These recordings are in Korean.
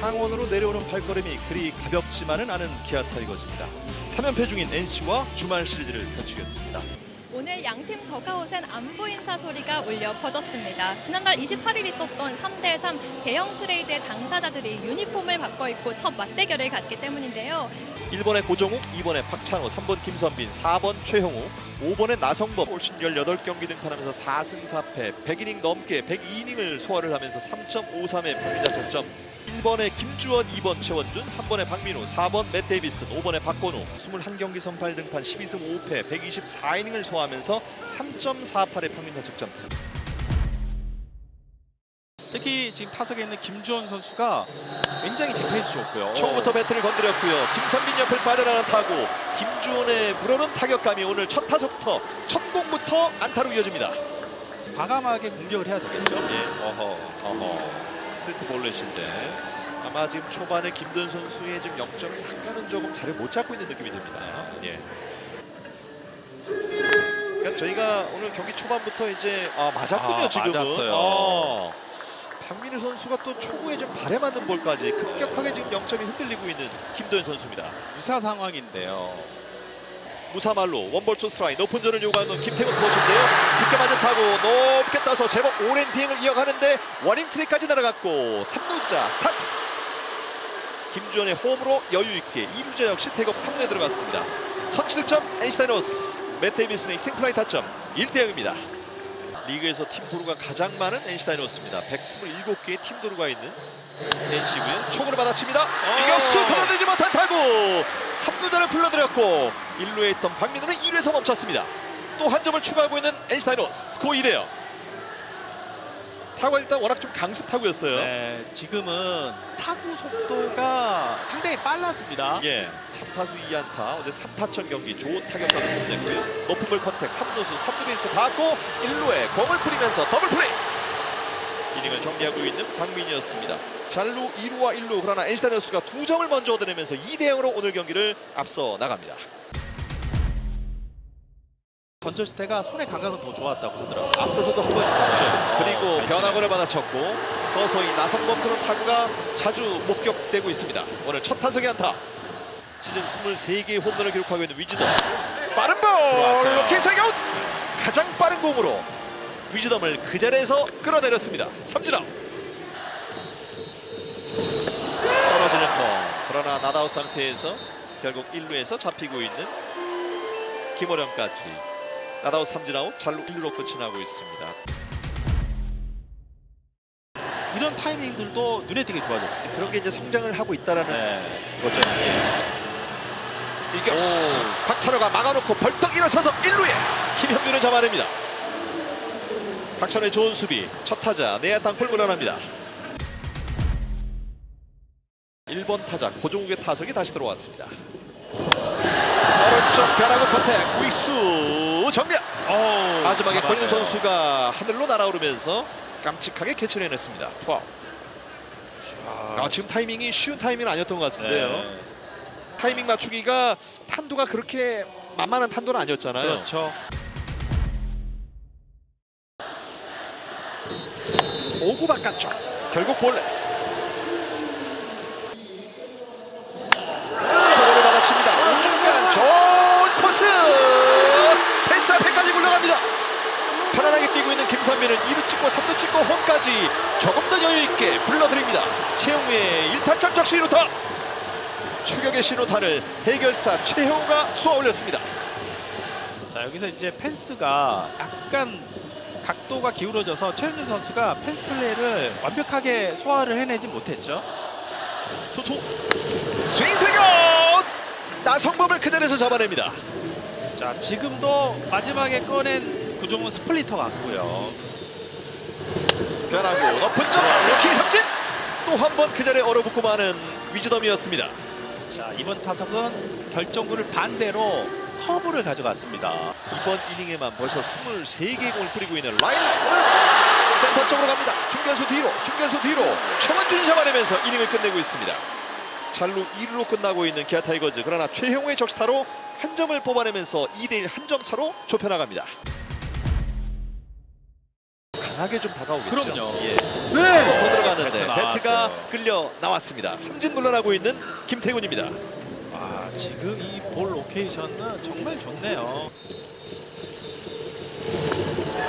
창원으로 내려오는 발걸음이 그리 가볍지만은 않은 기아 타이거즈입니다. 3연패 중인 NC와 주말 시리즈를 펼치겠습니다. 오늘 양팀 더가웃엔 안부 인사 소리가 울려 퍼졌습니다. 지난달 28일 있었던 3대3 대형 트레이드의 당사자들이 유니폼을 바꿔 입고 첫 맞대결을 갖기 때문인데요. 1번에 고정욱, 2번에 박찬호, 3번 김선빈, 4번 최형우, 5번에 나성범. 올 시즌 18경기 등판하면서 4승 4패 100이닝 넘게 102이닝을 소화를 하면서 3.53의 평균자 적점. 1번에 김주원, 2번 최원준, 3번에 박민우, 4번 맷 데이비슨, 5번에 박건우. 21경기 선발 등판 12승 5패 124이닝을 소화하면서 3.48의 평균자 적점 특히 지금 타석에 있는 김주원 선수가 굉장히 지금 페이스 좋고요. 처음부터 배트를 건드렸고요. 김선빈 옆을 빠져나가는 타구, 김주원의 물오른 타격감이 오늘 첫 타석부터 첫 공부터 안타로 이어집니다. 과감하게 공격을 해야 되겠죠. 예, 어허, 어허. 스트레이트 볼넷인데 아마 지금 초반에 김든 선수의 지금 0점이 약간은 조금 자리 못 잡고 있는 느낌이 듭니다. 예. 그러니까 저희가 오늘 경기 초반부터 이제 아, 맞았군요 아, 지금은. 맞았어요. 어. 박민우 선수가 또 초구에 좀 발에 맞는 볼까지 급격하게 지금 0점이 흔들리고 있는 김도현 선수입니다. 유사 상황인데요. 무사말로 원볼 투 스트라이 높은 전을 요구하는 김태훈投手인데요. 깊게 맞은 타고 높게 따서 제법 오랜 비행을 이어가는데 워닝 트리까지 날아갔고 3루자 스타트. 김주현의 홈으로 여유 있게 2루자 역시 태급 3루에 들어갔습니다. 선취 득점 엔시타이노스 매테이비슨의 생플라이 타점 1대 0입니다. 리그에서 팀 도루가 가장 많은 엔시타이노스입니다. 127개의 팀 도루가 있는 NC고요. 총으로 받아칩니다. 이격수 도전되지 못한 타구 3루자를 불러들였고 1루에 있던 박민우는 1루에서 멈췄습니다. 또 한 점을 추가하고 있는 엔시타이노스 스코어 2대0 타구가 일단 워낙 좀 강습 타구였어요. 네, 지금은 타구 속도가 상당히 빨랐습니다. 예, 3타수 2안타 어제 3타천 경기 좋은 타격감을 뽐냈고요. 높은 볼 컨택 3루수 3루 베이스 받고 1루에 공을 뿌리면서 더블 플레이 이닝을 정리하고 있는 박민이었습니다. 잘루 2루와 1루 그러나 엔시타이노스가 두 점을 먼저 얻어내면서 2대 0으로 오늘 경기를 앞서 나갑니다. 던졌을 때가 손의 감각은 더 좋았다고 하더라고요. 앞서서도 한 번 있었죠. 그리고 잘 변화구를 받아쳤고 서서히 나성범스러운 타구가 자주 목격되고 있습니다. 오늘 첫 타석의 안타. 시즌 23개의 홈런을 기록하고 있는 위즈덤. 빠른 볼! 로키 세아웃! 가장 빠른 공으로 위즈덤을 그 자리에서 끌어내렸습니다. 삼진아웃. 떨어지는 공. 그러나 나다웃 상태에서 결국 1루에서 잡히고 있는 김호령까지 나다웃 삼진아웃 잘로 1루로 끝이 나고 있습니다. 이런 타이밍들도 눈에 띄게 좋아졌습니다. 그런 게 이제 성장을 하고 있다라는 네. 거죠. 예. 이격수 박찬호가 막아놓고 벌떡 일어서서 1루에 김형준을 잡아냅니다. 박찬호의 좋은 수비 첫 타자 내야 땅볼 물러납니다. 1번 타자 고종욱의 타석이 다시 들어왔습니다. 오른쪽 변화구 컨택 우익수 정면 어우, 마지막에 권윤. 선수가 하늘로 날아오르면서 깜찍하게 캐치를 해냈습니다. 투아웃. 아, 지금 타이밍이 쉬운 타이밍은 아니었던 것 같은데요. 네. 타이밍 맞추기가 탄도가 그렇게 만만한 탄도는 아니었잖아요. 그렇죠. 오구 바깥쪽 결국 볼넷 초구를 받아칩니다 우중간 좋은 코스 펜스 앞에까지 굴러갑니다 편안하게 김선민은 2루 찍고 3루 찍고 홈까지 조금 더 여유 있게 불러드립니다. 최용우의 1타점 적시 2루타. 추격의 신호탄을 해결사 최형우가 쏘아 올렸습니다. 자 여기서 이제 펜스가 약간 각도가 기울어져서 최현준 선수가 펜스 플레이를 완벽하게 소화를 해내지 못했죠. 투투. 스윙 세격 나성범을 그 자리에서 잡아냅니다. 자 지금도 마지막에 꺼낸 구종은 스플리터 같고요. 변하고 높은 점. 로킹 삼진. 또 한 번 그 자리에 얼어붙고 마는 위즈덤이었습니다. 자 이번 타석은 결정구를 반대로 커브를 가져갔습니다. 이번 이닝에만 벌써 23개의 공을 뿌리고 있는 라일락. 센터 쪽으로 갑니다. 중견수 뒤로 중견수 뒤로. 최원준이 잡아내면서 이닝을 끝내고 있습니다. 잘루 2루로 끝나고 있는 기아 타이거즈. 그러나 최형우의 적시타로 한 점을 뽑아내면서 2대1 한 점 차로 좁혀나갑니다 강하게 좀 다가오겠죠. 그럼요. 예. 한번 더 들어가는데 배트 배트가 나왔어요. 끌려 나왔습니다. 삼진 물러나고 있는 김태군입니다. 아, 지금 이 볼 로케이션은 정말 좋네요.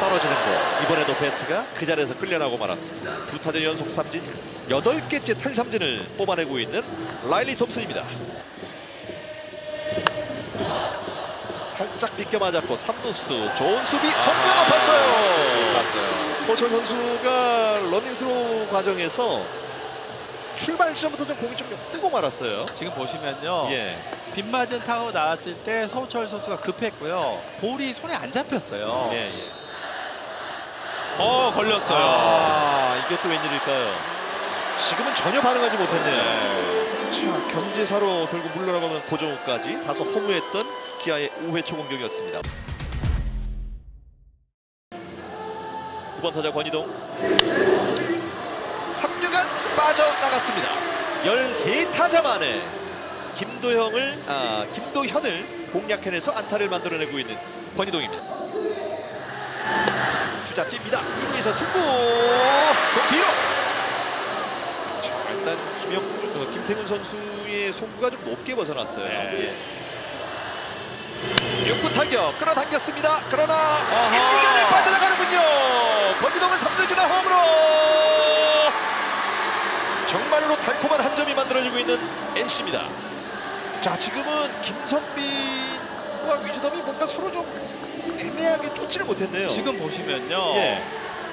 떨어지는 거 이번에도 배트가 그 자리에서 끌려나고 말았습니다. 두 타자 연속 삼진 여덟 개째 탈삼진을 뽑아내고 있는 라일리 톰슨입니다. 살짝 비껴 맞았고 삼루수 좋은 수비 성공 높았어요. 소철 선수가 러닝스로 과정에서 출발 시점부터 좀 공이 좀 뜨고 말았어요. 지금 보시면요. 예. 빗맞은 타고 나왔을 때 서우철 선수가 급했고요. 볼이 손에 안 잡혔어요. 예, 예. 어, 걸렸어요. 아, 이게 또 웬일일까요? 지금은 전혀 반응하지 못했네요. 자, 견제사로 결국 물러나가는 고정우까지 다소 허무했던 기아의 5회 초 공격이었습니다. 9번 타자 권희동 3루간 빠져나갔습니다. 13타자 만에 김도형을 아, 김도현을 공략해내서 안타를 만들어내고 있는 권희동입니다. 주자 뜁니다. 2루에서 승부 공 뒤로 자, 일단 김영 어, 김태균 선수의 송구가 좀 높게 벗어났어요. 네. 예. 6구 타격 끌어당겼습니다. 그러나 아하. 1, 2간을 빠져나가는군요. 권지동은 3루 지나 홈으로 정말로 달콤한 한 점이 만들어지고 있는 NC입니다. 자 지금은 김선빈과 위즈덤이 뭔가 서로 좀 애매하게 쫓지를 못했네요. 지금 보시면요. 예.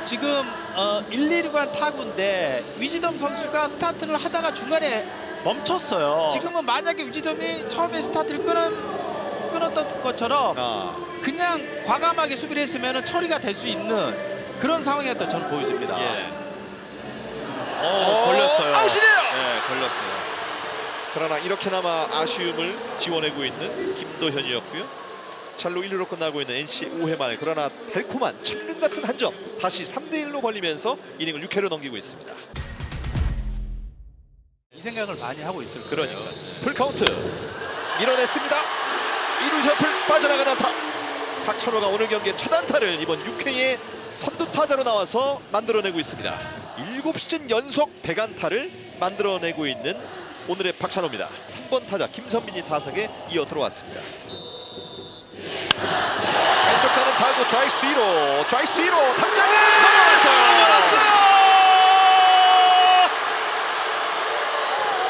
지금 어, 1, 2루간 타구인데 위지덤 선수가 스타트를 하다가 중간에 멈췄어요. 지금은 만약에 위지덤이 처음에 스타트를 끊은 끊었던 것처럼 아, 그냥 과감하게 수비를 했으면 처리가 될 수 있는 그런 상황이었던 저는 보여집니다. 예. 어, 걸렸어요. 아웃이네요. 네, 걸렸어요. 그러나 이렇게나마 아쉬움을 지워내고 있는 김도현이었고요. 찰로 1루로 끝나고 있는 NC 5회 만에 그러나 달콤한 천금 같은 한 점 다시 3대 1로 벌리면서 이닝을 6회로 넘기고 있습니다. 이 생각을 많이 하고 있을 거예요. 그러니까 풀 카운트 밀어냈습니다. 1루 셔플 빠져나가는 안타. 박찬호가 오늘 경기의 첫 안타를 이번 6회에 선두 타자로 나와서 만들어내고 있습니다. 7시즌 연속 100안타를 만들어내고 있는 오늘의 박찬호입니다. 3번 타자 김선민이 타석에 이어 들어왔습니다. 왼쪽 가는 타구 좌익수 뒤로 좌익수 뒤로 탐장을 넘어갔어요.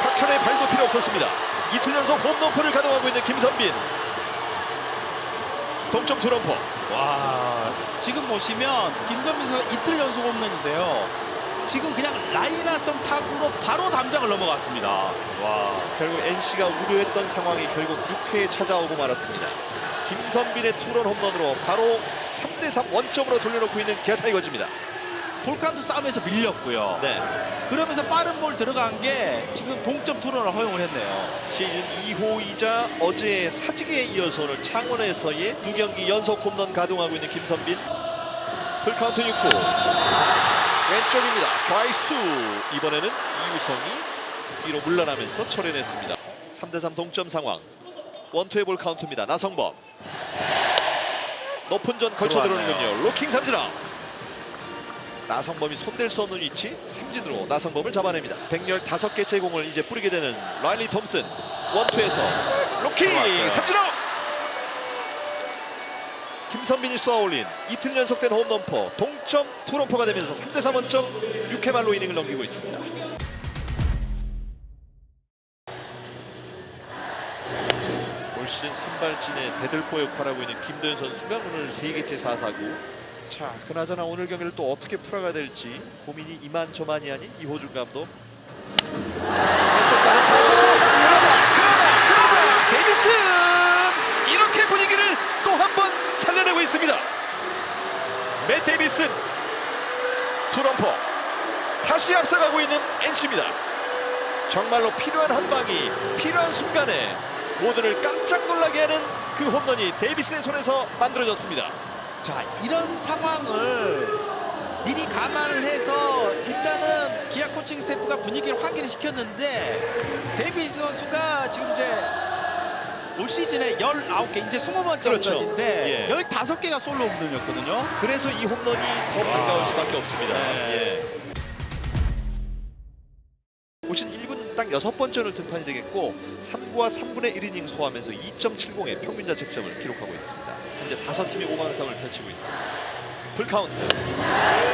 박찬호의 발도 필요 없었습니다. 이틀 연속 홈런포를 가동하고 있는 김선빈. 동점 투런포. 와 지금 보시면 김선민 선수 이틀 연속 홈런인데요. 지금 그냥 라이나성 타구로 바로 담장을 넘어갔습니다. 와 결국 NC가 우려했던 상황이 결국 6회에 찾아오고 말았습니다. 김선빈의 투런 홈런으로 바로 3대3 원점으로 돌려놓고 있는 기아 타이거즈입니다. 볼카운트 싸움에서 밀렸고요. 네. 그러면서 빠른 볼 들어간 게 지금 동점 투런을 허용을 했네요. 시즌 2호이자 어제 사직에 이어서 오늘 창원에서의 두 경기 연속 홈런 가동하고 있는 김선빈. 풀카운트 6구. 왼쪽입니다. 좌이수. 이번에는 이우성이 뒤로 물러나면서 처리했습니다. 3대3 동점 상황. 원투의 볼 카운트입니다. 나성범. 높은 전 걸쳐. 들어오는군요. 로킹 삼진아. 나성범이 손댈 수 없는 위치 삼진으로 나성범을 잡아냅니다. 115개째 공을 이제 뿌리게 되는 라일리 톰슨 원투에서 로킹 들어왔어요. 삼진 아웃 김선민이 쏘아올린 이틀 연속된 홈런포 동점 투런포가 되면서 3대3 원점 6회 말로 이닝을 넘기고 있습니다. 올 시즌 선발진의 대들보 역할하고 있는 김도현 선수가 오늘 세 개째 사사구 자 그나저나 오늘 경기를 또 어떻게 풀어가야 될지 고민이 이만저만이 아닌 이호준 감독. 왼쪽 가는 타구 그러다 그러다 그러다 데이비슨! 이렇게 분위기를 또 한 번 살려내고 있습니다. 맷 데이비슨. 투런포. 다시 앞서가고 있는 NC입니다. 정말로 필요한 한 방이 필요한 순간에 모두를 깜짝 놀라게 하는 그 홈런이 데이비슨의 손에서 만들어졌습니다 자 이런 상황을 미리 감안을 해서 일단은 기아 코칭 스태프가 분위기를 환기를 시켰는데 데이비스 선수가 지금 이제 올 시즌에 19개 이제 20번째 그렇죠. 홈런인데 예. 15개가 솔로 홈런이었거든요. 그래서 이 홈런이 더 반가울 수밖에 없습니다. 네. 예. 1군 딱 여섯 번째로 등판이 되겠고 3구와 3분의 1이닝 소화하면서 2.70의 평균 자책점을 기록하고 있습니다. 현재 다섯 팀이 5강 싸움을 펼치고 있습니다. 풀카운트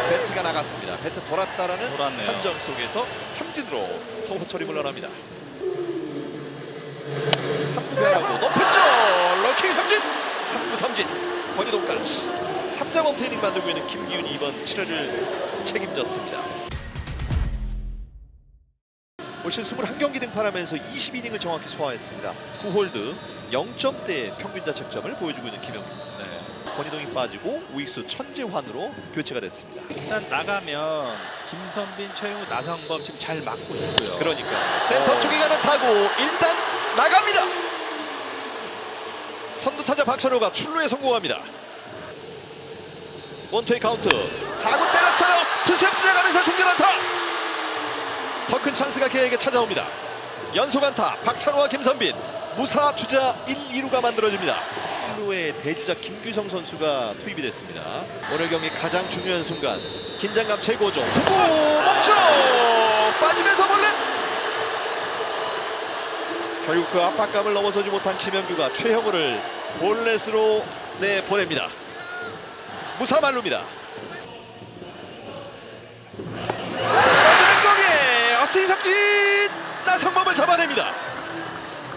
배트가 나갔습니다. 배트 돌았다라는 돌았네요. 판정 속에서 삼진으로 서호철이 물러납니다. 3구 변하고 높은 쪽 럭킹 삼진 3구 삼진 권희동까지 3자 범퇴이닝 만들고 있는 김기훈이 이번 7회를 책임졌습니다. 올 시즌 21경기 등판하면서 22이닝을 정확히 소화했습니다. 9홀드 0점대 평균 자책점을 보여주고 있는 김영민. 네. 권희동이 빠지고 우익수 천재환으로 교체가 됐습니다. 일단 나가면 김선빈, 최용우, 나성범 지금 잘 막고 있고요. 그러니까 센터 쪽에 가는 타구 일단 나갑니다. 선두 타자 박찬호가 출루에 성공합니다. 원투의 카운트 4구 때렸어요. 투수협 지나가면서 중전 안타. 더 큰 찬스가 그에게 찾아옵니다. 연속 안타 박찬호와 김선빈 무사 주자 1, 2루가 만들어집니다. 1루에 대주자 김규성 선수가 투입이 됐습니다. 오늘 경기 가장 중요한 순간 긴장감 최고조 후구 멈춰 빠지면서 볼넷 결국 그 압박감을 넘어서지 못한 김현규가 최형우를 볼넷으로 내보냅니다. 무사 말루입니다. 떨어지는 어스인 삼진 나성범을 잡아냅니다.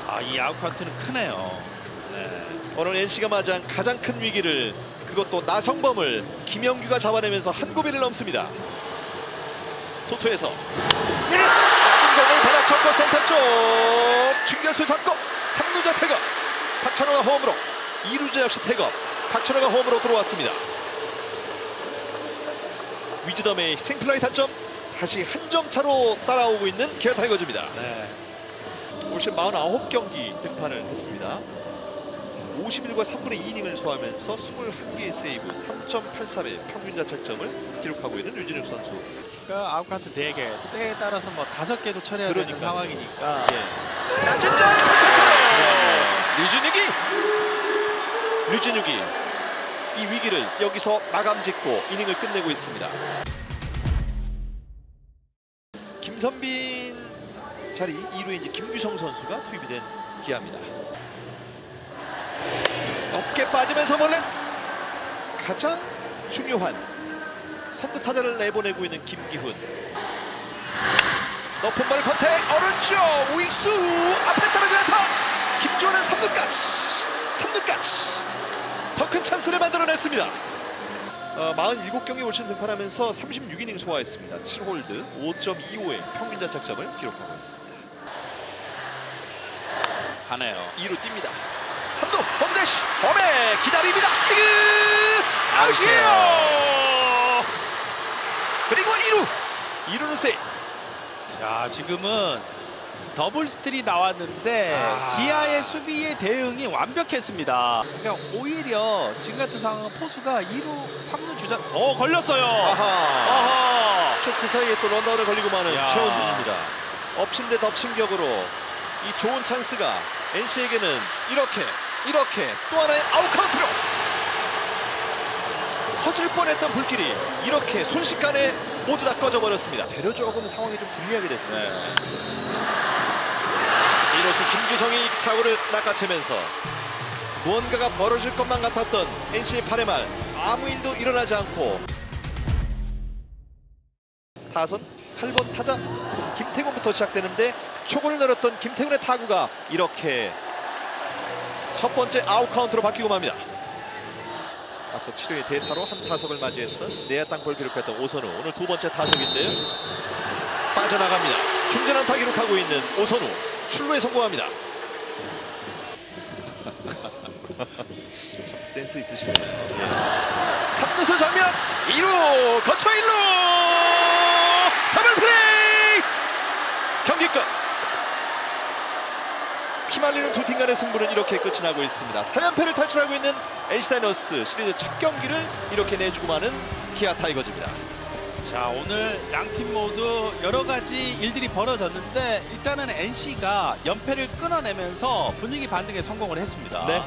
아, 이 아웃카운트는 크네요. 네. 오늘 NC가 맞이한 가장 큰 위기를 그것도 나성범을 김영규가 잡아내면서 한 고비를 넘습니다. 토토에서 낮은 공을 받아쳤고 센터 쪽 중견수 잡고 3루자 태업 박찬호가 홈으로 2루자 역시 태업 박찬호가 홈으로 들어왔습니다. 위즈덤의 생플라이 타점 다시 한 점 차로 따라오고 있는 기아 타이거즈입니다. 네. 올 시즌 49경기 등판을 했습니다. 51과 3분의 2이닝을 소화하면서 21개의 세이브, 3.83의 평균 자책점을 기록하고 있는 유진욱 선수. 그러니까 아웃카운트 4개, 때에 따라서 뭐 5개도 처리해야 되는 그러니까요. 상황이니까 예. 낮은 전 거쳤어요. 류진욱이 류진욱이 이 위기를 여기서 마감 짓고 이닝을 끝내고 있습니다. 김선빈 자리 2루에 이제 김규성 선수가 투입이 된 기아입니다. 높게 빠지면서 몰래 가장 중요한 선두 타자를 내보내고 있는 김기훈. 높은 볼 컨택 오른쪽 우익수 앞에 떨어지는 타 김주원은 3루까지 3루까지 더 큰 찬스를 만들어냈습니다. 어, 47경기 올 시즌 등판하면서 36이닝 소화했습니다. 7홀드 5.25의 평균 자책점을 기록하고 있습니다. 가네요. 2루 뜁니다. 3루 홈대시 홈에 기다립니다. 태그 아웃이에요. 그리고 2루 2루는 세. 자, 지금은 더블 스틸이 나왔는데 아. 기아의 수비의 대응이 완벽했습니다. 그러니까 오히려 지금 같은 상황은 포수가 2루, 3루 주자 어, 걸렸어요. 아하. 아하. 그 사이에 또 런다운을 걸리고 마는 야. 최원준입니다. 엎친 데 덮친 격으로 이 좋은 찬스가 NC에게는 이렇게 이렇게 또 하나의 아웃카운트로 커질 뻔했던 불길이 이렇게 순식간에 모두 다 꺼져버렸습니다. 되려 조금 상황이 좀 불리하게 됐습니다. 이로써 김규성이 이 타구를 낚아채면서 무언가가 벌어질 것만 같았던 NC의 8회 말 아무 일도 일어나지 않고 타선 8번 타자 김태곤부터 시작되는데 초구를 내렸던 김태곤의 타구가 이렇게 첫 번째 아웃 카운트로 바뀌고 맙니다. 앞서 7회의 대타로 한 타석을 맞이했던 내야 땅볼 기록했던 오선우 오늘 두 번째 타석인데요. 빠져나갑니다. 중전 안타 기록하고 있는 오선우 출루에 성공합니다. 참 센스 있으시네요. 예. 3루수 정면 2루 거쳐 1루 더블 플레이 경기 끝 피말리는 두 팀 간의 승부는 이렇게 끝이 나고 있습니다 3연패를 탈출하고 있는 NC 다이너스 시리즈 첫 경기를 이렇게 내주고 마는 기아 타이거즈입니다 자 오늘 양 팀 모두 여러 가지 일들이 벌어졌는데 일단은 NC가 연패를 끊어내면서 분위기 반등에 성공을 했습니다. 네.